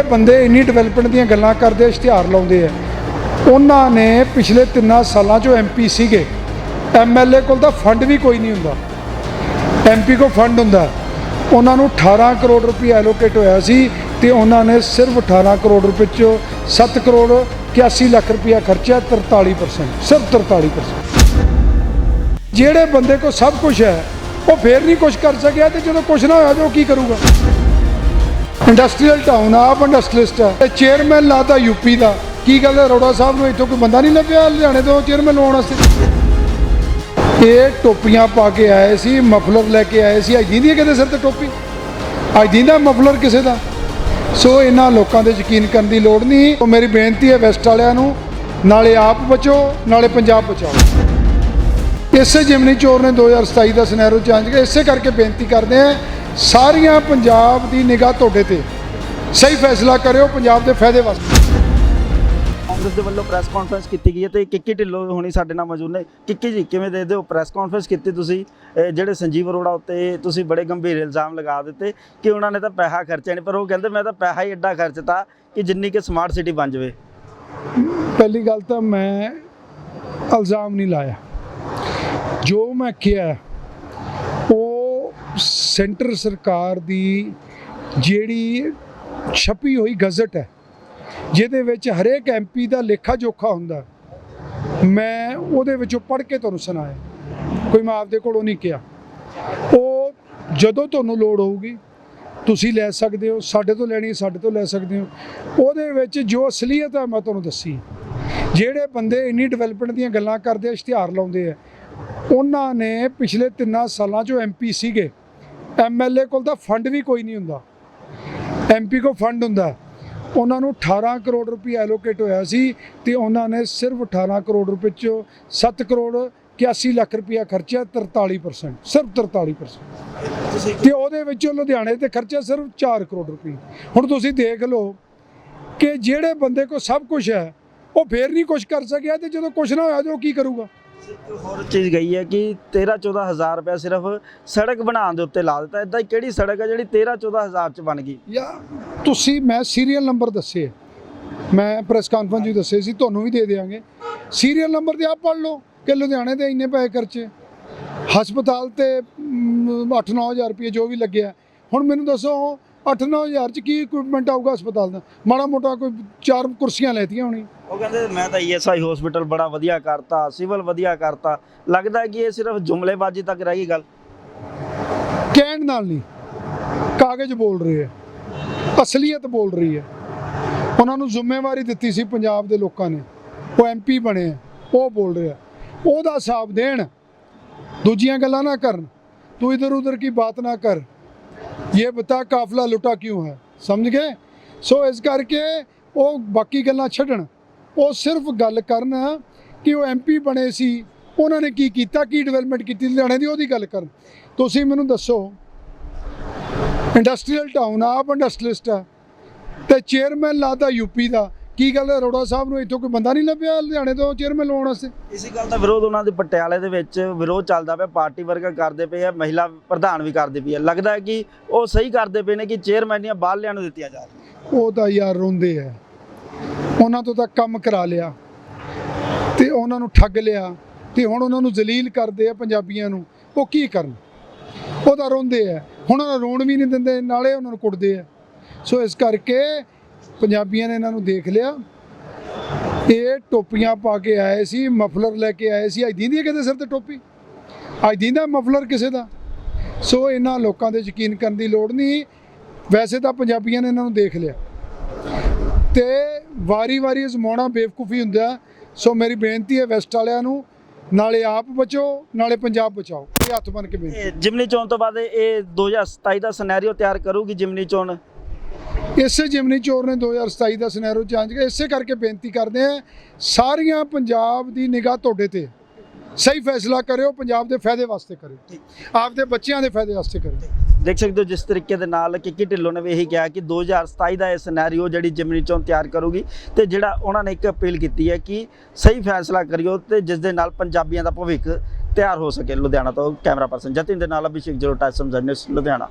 ਜਿਹੜੇ ਬੰਦੇ ਇੰਨੀ ਡਿਵੈਲਪਮੈਂਟ ਦੀਆਂ ਗੱਲਾਂ ਕਰਦੇ, ਇਸ਼ਤਿਹਾਰ ਲਾਉਂਦੇ ਆ। ਉਹਨਾਂ ਨੇ ਪਿਛਲੇ 3 ਸਾਲਾਂ 'ਚੋਂ ਐਮਪੀ ਸੀਗੇ। ਐਮਐਲਏ ਕੋਲ ਤਾਂ ਫੰਡ ਵੀ ਕੋਈ ਨਹੀਂ ਹੁੰਦਾ। ਐਮਪੀ ਕੋ ਫੰਡ ਹੁੰਦਾ। ਉਹਨਾਂ ਨੂੰ 18 ਕਰੋੜ ਰੁਪਏ ਐਲੋਕੇਟ ਹੋਇਆ ਸੀ ਤੇ ਉਹਨਾਂ ਨੇ ਸਿਰਫ 18 ਕਰੋੜ ਰੁਪਏ ਚੋਂ 7 ਕਰੋੜ 81 ਲੱਖ ਰੁਪਇਆ ਖਰਚਿਆ 43% ਸਿਰਫ 43% ਜਿਹੜੇ ਬੰਦੇ ਕੋ ਸਭ ਕੁਝ ਹੈ, ਉਹ ਫੇਰ ਨਹੀਂ ਕੁਝ ਕਰ ਸਕਿਆ ਤੇ ਜਦੋਂ ਕੁਝ ਨਾ ਹੋਇਆ ਤੇ ਉਹ ਕੀ ਕਰੂਗਾ? ਇੰਡਸਟਰੀਅਲ ਟਾਊਨ ਆ, ਆਪ ਇੰਡਸਟਰੀਲਿਸਟ ਹੈ ਤੇ ਚੇਅਰਮੈਨ ਲਾਤਾ ਯੂਪੀ ਦਾ। ਕੀ ਗੱਲ ਹੈ ਅਰੋੜਾ ਸਾਹਿਬ ਨੂੰ ਇੱਥੋਂ ਕੋਈ ਬੰਦਾ ਨਹੀਂ ਲੱਭਿਆ? ਲੁਧਿਆਣੇ ਤੋਂ ਚੇਅਰਮੈਨ ਲਾਉਣ ਵਾਸਤੇ। ਇਹ ਟੋਪੀਆਂ ਪਾ ਕੇ ਆਏ ਸੀ ਮਫਲਰ ਲੈ ਕੇ ਆਏ ਸੀ। ਅੱਜ ਦਿੰਦੀ ਹੈ ਕਿਤੇ ਸਿਰ ਤੇ ਟੋਪੀ? ਅੱਜ ਦਿੰਦਾ ਮਫਲਰ ਕਿਸੇ ਦਾ? ਸੋ ਇਹਨਾਂ ਲੋਕਾਂ ਦੇ ਯਕੀਨ ਕਰਨ ਦੀ ਲੋੜ ਨਹੀਂ। ਉਹ ਮੇਰੀ ਬੇਨਤੀ ਹੈ ਵੈਸਟ ਵਾਲਿਆਂ ਨੂੰ, ਨਾਲੇ ਆਪ ਬਚੋ, ਨਾਲੇ ਪੰਜਾਬ ਬਚਾਓ। ਇਸੇ ਜਿਮਨੀ ਚੋਰ ਨੇ 2027 ਦਾ ਸਿਨੈਰੋ ਚੇਂਜ ਕੀਤਾ ਇਸੇ ਕਰਕੇ ਬੇਨਤੀ ਕਰਦੇ ਆ ਸਾਰੀਆਂ ਪੰਜਾਬ ਦੀ ਨਿਗਾਹ ਤੁਹਾਡੇ ਤੇ। ਸਹੀ ਫੈਸਲਾ ਕਰਿਓ ਪੰਜਾਬ ਦੇ ਫਾਇਦੇ ਵਾਸਤੇ ਕਾਂਗਰਸ ਦੇ ਵੱਲੋਂ ਪ੍ਰੈਸ ਕਾਨਫਰੰਸ ਕੀਤੀ ਗਈ ਹੈ ਤੇ ਕਿੱਕੀ ਢਿੱਲੋਂ ਹੁਣੀ ਸਾਡੇ ਨਾਲ ਮੌਜੂਦ ਨੇ। ਕਿੱਕੀ ਜੀ ਕਿਵੇਂ ਦੇਖਦੇ ਹੋ ਪ੍ਰੈਸ ਕਾਨਫਰੰਸ ਕੀਤੀ ਤੁਸੀਂ? ਇਹ ਜਿਹੜੇ ਸੰਜੀਵ ਅਰੋੜਾ ਉੱਤੇ ਤੁਸੀਂ ਬੜੇ ਗੰਭੀਰ ਇਲਜ਼ਾਮ ਲਗਾ ਦਿੱਤੇ ਕਿ ਉਹਨਾਂ ਨੇ ਤਾਂ ਪੈਸਾ ਖਰਚਿਆ ਨਹੀਂ ਪਰ ਉਹ ਕਹਿੰਦੇ ਮੈਂ ਤਾਂ ਪੈਸਾ ਹੀ ਐਡਾ ਖਰਚਤਾ ਕਿ ਜਿੰਨੀ ਕਿ ਸਮਾਰਟ ਸਿਟੀ ਬਣ ਜਾਵੇ। ਪਹਿਲੀ ਗੱਲ ਤਾਂ ਮੈਂ ਇਲਜ਼ਾਮ ਨਹੀਂ ਲਾਇਆ। ਜੋ ਮੈਂ ਕਿਹਾ ਸੈਂਟਰ ਸਰਕਾਰ ਦੀ ਜਿਹੜੀ ਛਪੀ ਹੋਈ ਗਜ਼ਟ ਹੈ, ਜਿਹਦੇ ਵਿੱਚ ਹਰੇਕ ਐਮਪੀ ਦਾ ਲੇਖਾ ਜੋਖਾ ਹੁੰਦਾ, ਮੈਂ ਉਹਦੇ ਵਿੱਚੋਂ ਪੜ੍ਹ ਕੇ ਤੁਹਾਨੂੰ ਸੁਣਾਇਆ। ਕੋਈ ਮੈਂ ਆਪਦੇ ਕੋਲੋਂ ਨਹੀਂ ਕਿਹਾ। ਉਹ ਜਦੋਂ ਤੁਹਾਨੂੰ ਲੋੜ ਹੋਊਗੀ, ਤੁਸੀਂ ਲੈ ਸਕਦੇ ਹੋ, ਸਾਡੇ ਤੋਂ ਲੈਣੀ ਸਾਡੇ ਤੋਂ ਲੈ ਸਕਦੇ ਹੋ। ਉਹਦੇ ਵਿੱਚ ਜੋ ਅਸਲੀਅਤ ਹੈ, ਮੈਂ ਤੁਹਾਨੂੰ ਦੱਸੀ। ਜਿਹੜੇ ਬੰਦੇ ਇੰਨੀ ਡਿਵੈਲਪਮੈਂਟ ਦੀਆਂ ਗੱਲਾਂ ਕਰਦੇ ਆ, ਇਸ਼ਤਿਹਾਰ ਲਾਉਂਦੇ ਆ, ਉਹਨਾਂ ਨੇ ਪਿਛਲੇ 3 ਸਾਲਾਂ 'ਚੋਂ ਐਮਪੀ ਸੀਗੇ। ਐਮਐਲਏ ਕੋਲ ਤਾਂ ਫੰਡ ਵੀ ਕੋਈ ਨਹੀਂ ਹੁੰਦਾ। ਐਮਪੀ ਕੋ ਫੰਡ ਹੁੰਦਾ। ਉਹਨਾਂ ਨੂੰ 18 ਕਰੋੜ ਰੁਪਏ ਐਲੋਕੇਟ ਹੋਇਆ ਸੀ ਤੇ ਉਹਨਾਂ ਨੇ ਸਿਰਫ 18 ਕਰੋੜ ਰੁਪਏ ਚੋਂ 7 ਕਰੋੜ 81 ਲੱਖ ਰੁਪਇਆ ਖਰਚਿਆ 43% ਸਿਰਫ 43% ਤੁਸੀਂ ਤੇ ਉਹਦੇ ਵਿੱਚੋਂ ਲੁਧਿਆਣੇ ਤੇ ਖਰਚਿਆ ਸਿਰਫ 4 ਕਰੋੜ ਰੁਪਏ। ਹੁਣ ਤੁਸੀਂ ਦੇਖ ਲਓ ਕਿ ਜਿਹੜੇ ਬੰਦੇ ਕੋ ਸਭ ਕੁਝ ਹੈ, ਉਹ ਫੇਰ ਨਹੀਂ ਕੁਝ ਕਰ ਸਕਿਆ ਤੇ ਜਦੋਂ ਕੁਝ ਨਾ ਹੋਇਆ ਤੇ ਉਹ ਕੀ ਕਰੂਗਾ? ਹੋਰ ਚੀਜ਼ ਗਈ ਹੈ ਕਿ 13 14000 ਰੁਪਏ ਸਿਰਫ ਸੜਕ ਬਣਾਉਣ ਦੇ ਉੱਤੇ ਲਾ ਦਿੱਤਾ। ਇਦਾਂ ਕਿਹੜੀ ਸੜਕ ਹੈ ਜਿਹੜੀ 13 14000 ਚ ਬਣ ਗਈ? ਯਾਰ ਤੁਸੀਂ, ਮੈਂ ਸੀਰੀਅਲ ਨੰਬਰ ਦੱਸੇ ਮੈਂ ਪ੍ਰੈਸ ਕਾਨਫਰੰਸ ਵੀ ਦੱਸੇ ਸੀ, ਤੁਹਾਨੂੰ ਵੀ ਦੇ ਦੇਵਾਂਗੇ ਸੀਰੀਅਲ ਨੰਬਰ ਤੇ ਆਪ ਪੜ੍ਹ ਲਓ ਕਿ ਲੁਧਿਆਣੇ ਦੇ ਇੰਨੇ ਪੈਸੇ ਖਰਚੇ। ਹਸਪਤਾਲ ਤੇ 8-9000 ਰੁਪਏ ਜੋ ਵੀ ਲੱਗਿਆ। ਹੁਣ ਮੈਨੂੰ ਦੱਸੋ 8-9000 ਚ ਕੀ ਇਕਵਿਪਮੈਂਟ ਆਊਗਾ ਹਸਪਤਾਲ ਦਾ? ਮਾੜਾ ਮੋਟਾ ਕੋਈ ਚਾਰ ਕੁਰਸੀਆਂ ਲੈਤੀਆਂ ਹੋਣੀ ਉਹ ਕਹਿੰਦੇ ਮੈਂ ਤਾਂ ਈਐਸਆਈ ਹਸਪੀਟਲ ਬੜਾ ਵਧੀਆ ਕਰਤਾ ਸਿਵਲ ਵਧੀਆ ਕਰਤਾ। ਲੱਗਦਾ ਕਿ ਇਹ ਸਿਰਫ ਜੁਮਲੇਬਾਜ਼ੀ ਤੱਕ ਰਹਿ ਗਈ ਗੱਲ। ਕਹਿਣ ਨਾਲ ਨਹੀਂ। ਕਾਗਜ਼ ਬੋਲ ਰਹੇ ਹੈ ਅਸਲੀਅਤ ਬੋਲ ਰਹੀ ਹੈ ਉਹਨਾਂ ਨੂੰ ਜ਼ਿੰਮੇਵਾਰੀ ਦਿੱਤੀ ਸੀ ਪੰਜਾਬ ਦੇ ਲੋਕਾਂ ਨੇ। ਉਹ ਐਮਪੀ ਬਣੇ ਉਹ ਬੋਲ ਰਿਹਾ ਉਹਦਾ ਹਿਸਾਬ ਦੇਣ। ਦੂਜੀਆਂ ਗੱਲਾਂ ਨਾ ਕਰਨ। ਤੂੰ ਇਧਰ ਉਧਰ ਕੀ ਬਾਤ ਨਾ ਕਰ। ਇਹ ਬਤਾ ਕਾਫਲਾ ਲੁੱਟਾ ਕਿਉਂ ਹੈ ਸਮਝ ਗਏ ਸੋ ਇਸ ਕਰਕੇ ਉਹ ਬਾਕੀ ਗੱਲਾਂ ਛੱਡਣ ਉਹ ਸਿਰਫ ਗੱਲ ਕਰਨ ਕਿ ਉਹ ਐਮਪੀ ਬਣੇ ਸੀ ਉਹਨਾਂ ਨੇ ਕੀ ਕੀਤਾ ਕੀ ਡਿਵੈਲਪਮੈਂਟ ਕੀਤੀ ਲੁਧਿਆਣੇ ਦੀ ਉਹਦੀ ਗੱਲ ਕਰਨ ਤੁਸੀਂ ਮੈਨੂੰ ਦੱਸੋ ਇੰਡਸਟਰੀਅਲ ਟਾਊਨ ਆਪ ਇੰਡਸਟਰੀਲਿਸਟ ਹੈ ਤੇ ਚੇਅਰਮੈਨ ਲਾਤਾ ਯੂਪੀ ਦਾ ਕੀ ਗੱਲ ਅਰੋੜਾ ਸਾਹਿਬ ਨੂੰ ਇੱਥੋਂ ਕੋਈ ਬੰਦਾ ਨਹੀਂ ਲੱਭਿਆ? ਲੁਧਿਆਣੇ ਤੋਂ ਚੇਅਰਮੈਨ ਲਾਉਣ ਵਾਸਤੇ? ਇਸੇ ਗੱਲ ਦਾ ਵਿਰੋਧ ਉਹਨਾਂ ਦੇ ਪਟਿਆਲੇ ਦੇ ਵਿੱਚ ਵਿਰੋਧ ਚੱਲਦਾ ਪਿਆ। ਪਾਰਟੀ ਵਰਗਾ ਕਰਦੇ ਪਏ ਆ ਮਹਿਲਾ ਪ੍ਰਧਾਨ ਵੀ ਕਰਦੇ ਪਈ ਆ। ਲੱਗਦਾ ਹੈ ਕਿ ਉਹ ਸਹੀ ਕਰਦੇ ਪਏ ਨੇ ਕਿ ਚੇਅਰਮੈਨੀਆਂ ਬਾਹਰਲਿਆਂ ਨੂੰ ਦਿੱਤੀਆਂ ਜਾ ਰਹੀਆਂ। ਉਹ ਤਾਂ ਯਾਰ ਰੋਂਦੇ ਆ। ਉਹਨਾਂ ਤੋਂ ਤਾਂ ਕੰਮ ਕਰਾ ਲਿਆ। ਤੇ ਉਹਨਾਂ ਨੂੰ ਠੱਗ ਲਿਆ। ਤੇ ਹੁਣ ਉਹਨਾਂ ਨੂੰ ਜ਼ਲੀਲ ਕਰਦੇ ਆ ਪੰਜਾਬੀਆਂ ਨੂੰ। ਉਹ ਕੀ ਕਰਨ? ਉਹ ਤਾਂ ਰੋਂਦੇ ਆ। ਹੁਣ ਉਹਨਾਂ ਨੂੰ ਰੋਣ ਵੀ ਨਹੀਂ ਦਿੰਦੇ ਨਾਲੇ ਉਹਨਾਂ ਨੂੰ ਕੁੱਟਦੇ ਆ। ਸੋ ਇਸ ਕਰਕੇ ਪੰਜਾਬੀਆਂ ਨੇ ਇਹਨਾਂ ਨੂੰ ਦੇਖ ਲਿਆ। ਇਹ ਟੋਪੀਆਂ ਪਾ ਕੇ ਆਏ ਸੀ, ਮਫਲਰ ਲੈ ਕੇ ਆਏ ਸੀ। ਅੱਜ ਦਿੰਦੀ ਹੈ ਕਿਤੇ ਸਿਰ ਤੇ ਟੋਪੀ? ਅੱਜ ਦਿੰਦਾ ਮਫਲਰ ਕਿਸੇ ਦਾ? ਸੋ ਇਹਨਾਂ ਲੋਕਾਂ ਦੇ ਯਕੀਨ ਕਰਨ ਦੀ ਲੋੜ ਨਹੀਂ। ਵੈਸੇ ਤਾਂ ਪੰਜਾਬੀਆਂ ਨੇ ਇਹਨਾਂ ਨੂੰ ਦੇਖ ਲਿਆ। ਤੇ ਵਾਰੀ-ਵਾਰੀ ਅਜ਼ਮਾਉਣਾ ਬੇਵਕੂਫੀ ਹੁੰਦਾ ਸੋ ਮੇਰੀ ਬੇਨਤੀ ਹੈ ਵੈਸਟ ਵਾਲਿਆਂ ਨੂੰ, ਨਾਲੇ ਆਪ ਬਚੋ, ਨਾਲੇ ਪੰਜਾਬ ਬਚਾਓ। ਇਹ ਹੱਥ ਬਨ ਕੇ ਬੇਨਤੀ ਜਿਮਨੀ ਚੋਣ ਤੋਂ ਬਾਅਦ ਇਹ 2027 ਦਾ ਸਿਨੈਰੀਓ ਤਿਆਰ ਕਰੂਗੀ ਜਿਮਨੀ ਚੋਣ। ਇਸੇ ਜਿਮਨੀ ਚੋਰ ਨੇ 2027 ਦਾ ਸਿਨੈਰੋ ਚੇਂਜ ਕੀਤਾ ਇਸੇ ਕਰਕੇ ਬੇਨਤੀ ਕਰਦੇ ਆ ਸਾਰੀਆਂ ਪੰਜਾਬ ਦੀ ਨਿਗਾਹ ਤੁਹਾਡੇ ਤੇ। ਸਹੀ ਫੈਸਲਾ ਕਰਿਓ, ਪੰਜਾਬ ਦੇ ਫਾਇਦੇ ਵਾਸਤੇ ਕਰਿਓ। ਆਪਦੇ ਬੱਚਿਆਂ ਦੇ ਫਾਇਦੇ ਵਾਸਤੇ ਕਰਿਓ। ਦੇਖ ਸਕਦੇ ਹੋ ਜਿਸ ਤਰੀਕੇ ਦੇ ਨਾਲ ਕਿੱਕੀ ਢਿੱਲੋਂ ਨੇ ਵੀ ਇਹੀ ਕਿਹਾ ਕਿ 2027 ਦਾ ਇਹ ਸਿਨੈਰੀਓ ਜਿਹੜੀ ਜਿਮਨੀ ਚੋਣ ਤਿਆਰ ਕਰੂਗੀ ਤੇ ਜਿਹੜਾ ਉਹਨਾਂ ਨੇ ਇੱਕ ਅਪੀਲ ਕੀਤੀ ਹੈ ਕਿ ਸਹੀ ਫੈਸਲਾ ਕਰਿਓ ਤੇ ਜਿਸ ਦੇ ਨਾਲ ਪੰਜਾਬੀਆਂ ਦਾ ਭਵਿੱਖ ਤਿਆਰ ਹੋ ਸਕੇ। ਲੁਧਿਆਣਾ ਤੋਂ ਕੈਮਰਾ ਪਰਸਨ ਜਤਿਨ ਦੇ ਨਾਲ ਅਭਿਸ਼ੇਕ ਜਲੋਟਾ ਸਮਝਣ ਲੁਧਿਆਣਾ।